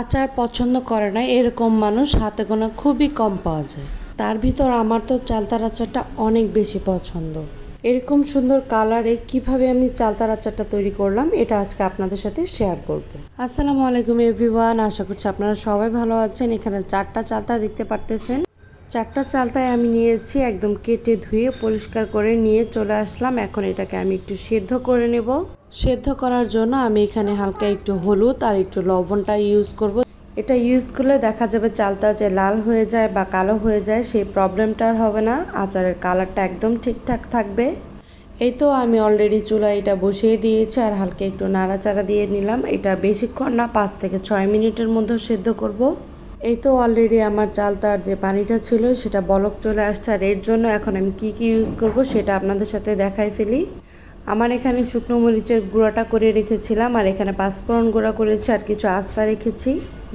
আচার পছন্দ করে না, এরকম মানুষ হাতে গোনা খুবই কম পাওয়া যায়। তার ভিতর আমার তো চালতার আচারটা অনেক বেশি পছন্দ। এরকম সুন্দর কালারে কীভাবে আমি চালতার আচারটা তৈরি করলাম, এটা আজকে আপনাদের সাথে শেয়ার করব। আসসালামু আলাইকুম এভরিওয়ান আশা করছি আপনারা সবাই ভালো আছেন। এখানে চারটা চালতা দেখতে পারতেছেন। চারটা চালতায় আমি নিয়েছি, একদম কেটে ধুয়ে পরিষ্কার করে নিয়ে চলে আসলাম। এখন এটাকে আমি একটু সেদ্ধ করে নেব। সেদ্ধ করার জন্য আমি এখানে হালকা একটু হলুদ আর একটু লবণটা ইউজ করব। এটা ইউজ করলে দেখা যাবে চালটা যে লাল হয়ে যায় বা কালো হয়ে যায়, সেই প্রবলেমটা হবে না। আচারের কালারটা একদম ঠিকঠাক থাকবে। এই তো আমি অলরেডি চুলায় এটা বসিয়ে দিয়েছি আর হালকা একটু নাড়াচাড়া দিয়ে নিলাম। এটা বেশিক্ষণ না, পাঁচ থেকে ছয় মিনিটের মধ্যে সেদ্ধ করব। এই তো অলরেডি আমার চালতার যে পানিটা ছিল, সেটা বলক চলে আসছে। আর এর জন্য এখন আমি কি কি ইউজ করব, সেটা আপনাদের সাথে দেখাই ফেলি। আমার এখানে শুকনো মরিচের গুঁড়াটা করে রেখেছিলাম, আর এখানে পাঁচফোড়ন গুঁড়া করেছি, আর কিছু আস্তা রেখেছি।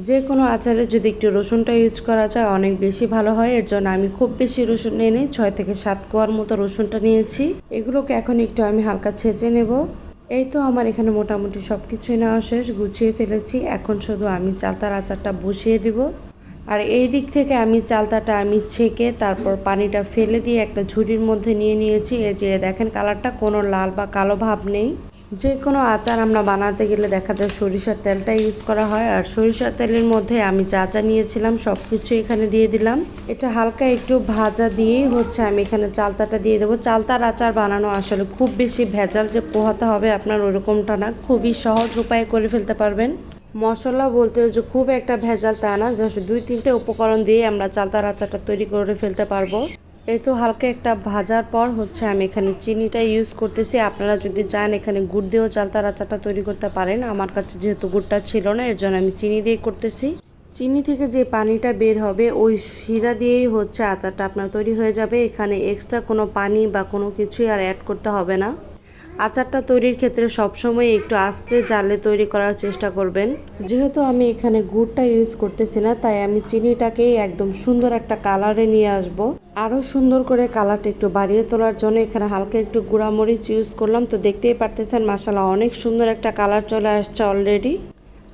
যে কোনো আচারে যদি একটু রসুনটা ইউজ করা যায়, অনেক বেশি ভালো হয়। এর জন্য আমি খুব বেশি রসুন নিয়ে নিই, ছয় থেকে সাত কোয়ার মতো রসুনটা নিয়েছি। এগুলোকে এখন একটু আমি হালকা ছেঁচে নেব। এই তো আমার এখানে মোটামুটি সব কিছুই নেওয়া শেষ, গুছিয়ে ফেলেছি। এখন শুধু আমি চালতার আচারটা বসিয়ে দিব। আর এই দিক থেকে আমি চালতাটা আমি ছেঁকে তারপর পানিটা ফেলে দিয়ে একটা ঝুড়ির মধ্যে নিয়ে নিয়েছি। এই যে দেখেন কালারটা কোনো লাল বা কালো ভাব নেই। যে কোনো আচার আমরা বানাতে গেলে দেখা যায় সরিষার তেলটা ইউজ করা হয়। আর সরিষার তেলের মধ্যে আমি যা যা নিয়েছিলাম সব কিছু এখানে দিয়ে দিলাম। এটা হালকা একটু ভাজা দিয়েই হচ্ছে আমি এখানে চালতাটা দিয়ে দেবো। চালতার আচার বানানো আসলে খুব বেশি ভেজাল যে পোহাতে হবে আপনার ওরকমটা না। খুবই সহজ উপায়ে করে ফেলতে পারবেন। মশলা বলতে যে খুব একটা ভেজাল তা না, জাস্ট দুই তিনটে উপকরণ দিয়ে আমরা চালতার আচারটা তৈরি করে ফেলতে পারব। এই তো হালকা একটা ভাজার পর হচ্ছে আমি এখানে চিনিটা ইউজ করতেছি। আপনারা যদি চান এখানে গুড় দিয়েও চালতার আচারটা তৈরি করতে পারেন। আমার কাছে যেহেতু গুড়টা ছিল না, এর জন্য আমি চিনি দিয়ে করতেছি। চিনি থেকে যে পানিটা বের হবে, ওই শিরা দিয়েই হচ্ছে আচারটা আপনার তৈরি হয়ে যাবে। এখানে এক্সট্রা কোনো পানি বা কোনো কিছুই আর অ্যাড করতে হবে না। আচারটা তৈরির ক্ষেত্রে সবসময় একটু আস্তে জালে তৈরি করার চেষ্টা করবেন। যেহেতু আমি এখানে গুড়টা ইউজ করতেছি না, তাই আমি চিনিটাকেই একদম সুন্দর একটা কালারে নিয়ে আসব। আরও সুন্দর করে কালারটা একটু বাড়িয়ে তোলার জন্য এখানে হালকা একটু গুঁড়ামরিচ ইউজ করলাম। তো দেখতেই পারতেছেন মাসালা অনেক সুন্দর একটা কালার চলে আসছে অলরেডি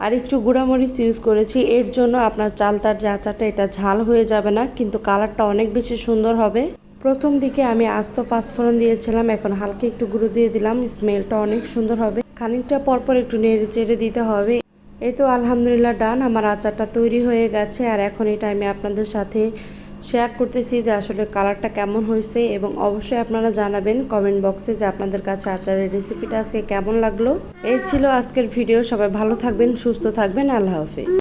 আর একটু গুঁড়ামরিচ ইউজ করেছি, এর জন্য আপনার চালতার যে আচারটা, এটা ঝাল হয়ে যাবে না, কিন্তু কালারটা অনেক বেশি সুন্দর হবে। প্রথম দিকে আমি আস্ত পাঁচফোড়ন দিয়েছিলাম, এখন হালকা একটু গুঁড়ো দিয়ে দিলাম, স্মেলটা অনেক সুন্দর হবে। খানিকটা পরপর একটু নেড়ে চেড়ে দিতে হবে। এই তো আলহামদুলিল্লাহ ডান, আমার আচারটা তৈরি হয়ে গেছে, আর এখন এটা আমি আপনাদের সাথে শেয়ার করতেছি যে আসলে কালারটা কেমন হয়েছে, এবং অবশ্যই আপনারা জানাবেন কমেন্ট বক্সে যে আপনাদের কাছে আচারের রেসিপিটা আজকে কেমন লাগল। এই ছিল আজকের ভিডিও সবাই ভালো থাকবেন, সুস্থ থাকবেন, আল্লাহ হাফিজ।